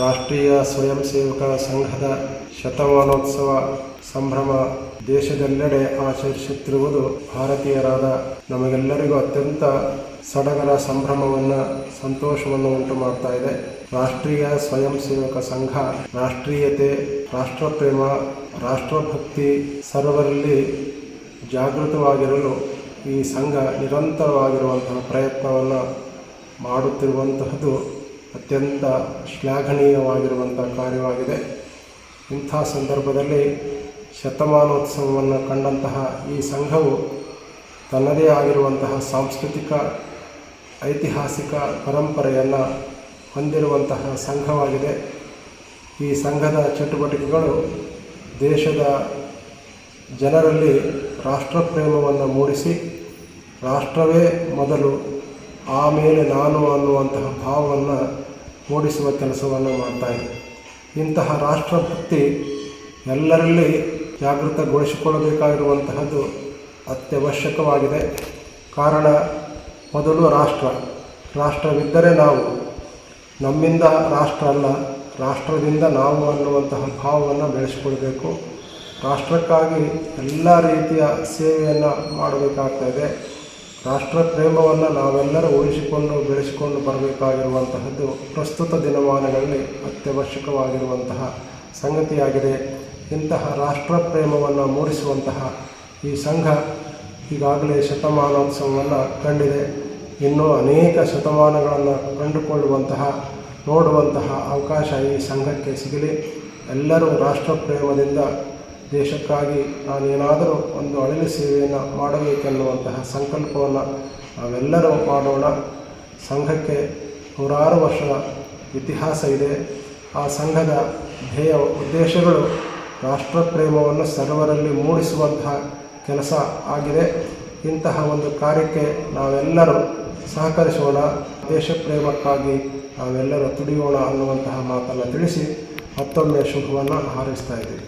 ರಾಷ್ಟ್ರೀಯ ಸ್ವಯಂ ಸೇವಕ ಸಂಘದ ಶತಮಾನೋತ್ಸವ ಸಂಭ್ರಮ ದೇಶದೆಲ್ಲೆಡೆ ಆಚರಿಸುತ್ತಿರುವುದು ಭಾರತೀಯರಾದ ನಮಗೆಲ್ಲರಿಗೂ ಅತ್ಯಂತ ಸಡಗರ ಸಂಭ್ರಮವನ್ನು, ಸಂತೋಷವನ್ನು ಉಂಟು ಮಾಡ್ತಾ ಇದೆ. ರಾಷ್ಟ್ರೀಯ ಸ್ವಯಂ ಸೇವಕ ಸಂಘ, ರಾಷ್ಟ್ರೀಯತೆ, ರಾಷ್ಟ್ರಪ್ರೇಮ, ರಾಷ್ಟ್ರಭಕ್ತಿ ಸರ್ವರಲ್ಲಿ ಜಾಗೃತವಾಗಿರಲು ಈ ಸಂಘ ನಿರಂತರವಾಗಿರುವಂತಹ ಪ್ರಯತ್ನವನ್ನು ಮಾಡುತ್ತಿರುವಂತಹದ್ದು ಅತ್ಯಂತ ಶ್ಲಾಘನೀಯವಾಗಿರುವಂಥ ಕಾರ್ಯವಾಗಿದೆ. ಇಂಥ ಸಂದರ್ಭದಲ್ಲಿ ಶತಮಾನೋತ್ಸವವನ್ನು ಕಂಡಂತಹ ಈ ಸಂಘವು ತನ್ನದೇ ಆಗಿರುವಂತಹ ಸಾಂಸ್ಕೃತಿಕ, ಐತಿಹಾಸಿಕ ಪರಂಪರೆಯನ್ನು ಹೊಂದಿರುವಂತಹ ಸಂಘವಾಗಿದೆ. ಈ ಸಂಘದ ಚಟುವಟಿಕೆಗಳು ದೇಶದ ಜನರಲ್ಲಿ ರಾಷ್ಟ್ರಪ್ರೇಮವನ್ನು ಮೂಡಿಸಿ, ರಾಷ್ಟ್ರವೇ ಮೊದಲು ಆಮೇಲೆ ನಾನು ಅನ್ನುವಂತಹ ಭಾವವನ್ನು ಮೂಡಿಸುವ ಕೆಲಸವನ್ನು ಇದೆ. ಇಂತಹ ರಾಷ್ಟ್ರಭಕ್ತಿ ಎಲ್ಲರಲ್ಲಿ ಜಾಗೃತಗೊಳಿಸಿಕೊಳ್ಳಬೇಕಾಗಿರುವಂತಹದ್ದು ಅತ್ಯವಶ್ಯಕವಾಗಿದೆ. ಕಾರಣ, ಮೊದಲು ರಾಷ್ಟ್ರ. ರಾಷ್ಟ್ರವಿದ್ದರೆ ನಾವು. ನಮ್ಮಿಂದ ರಾಷ್ಟ್ರ ಅಲ್ಲ, ರಾಷ್ಟ್ರದಿಂದ ನಾವು ಅನ್ನುವಂತಹ ಭಾವವನ್ನು ಬೆಳೆಸಿಕೊಳ್ಬೇಕು. ರಾಷ್ಟ್ರಕ್ಕಾಗಿ ಎಲ್ಲ ರೀತಿಯ ಸೇವೆಯನ್ನು ಮಾಡಬೇಕಾಗ್ತಾ ಇದೆ. ರಾಷ್ಟ್ರ ಪ್ರೇಮವನ್ನು ನಾವೆಲ್ಲರೂ ಉಳಿಸಿಕೊಂಡು ಬೆಳೆಸಿಕೊಂಡು ಬರಬೇಕಾಗಿರುವಂತಹದ್ದು ಪ್ರಸ್ತುತ ದಿನಮಾನಗಳಲ್ಲಿ ಅತ್ಯವಶ್ಯಕವಾಗಿರುವಂತಹ ಸಂಗತಿಯಾಗಿದೆ. ಇಂತಹ ರಾಷ್ಟ್ರ ಪ್ರೇಮವನ್ನು ಮೂಡಿಸುವಂತಹ ಈ ಸಂಘ ಈಗಾಗಲೇ ಶತಮಾನೋತ್ಸವವನ್ನು ಕಂಡಿದೆ. ಇನ್ನೂ ಅನೇಕ ಶತಮಾನಗಳನ್ನು ಕಂಡುಕೊಳ್ಳುವಂತಹ, ನೋಡುವಂತಹ ಅವಕಾಶ ಈ ಸಂಘಕ್ಕೆ ಸಿಗಲಿ. ಎಲ್ಲರೂ ರಾಷ್ಟ್ರ ಪ್ರೇಮದಿಂದ ದೇಶಕ್ಕಾಗಿ ನಾನೇನಾದರೂ ಒಂದು ಅಳಿಲು ಸೇವೆಯನ್ನು ಮಾಡಬೇಕೆನ್ನುವಂತಹ ಸಂಕಲ್ಪವನ್ನು ನಾವೆಲ್ಲರೂ ಮಾಡೋಣ. ಸಂಘಕ್ಕೆ ನೂರಾರು ವರ್ಷದ ಇತಿಹಾಸ ಇದೆ. ಆ ಸಂಘದ ಧ್ಯೇಯ ಉದ್ದೇಶಗಳು ರಾಷ್ಟ್ರ ಪ್ರೇಮವನ್ನು ಸರ್ವರಲ್ಲಿ ಮೂಡಿಸುವಂತಹ ಕೆಲಸ ಆಗಿದೆ. ಇಂತಹ ಒಂದು ಕಾರ್ಯಕ್ಕೆ ನಾವೆಲ್ಲರೂ ಸಹಕರಿಸೋಣ. ದೇಶ ಪ್ರೇಮಕ್ಕಾಗಿ ನಾವೆಲ್ಲರೂ ತುಡಿಯೋಣ ಅನ್ನುವಂತಹ ಮಾತನ್ನು ತಿಳಿಸಿ ಮತ್ತೊಮ್ಮೆ ಶುಭವನ್ನು ಹಾರೈಸ್ತಾ ಇದ್ದೀವಿ.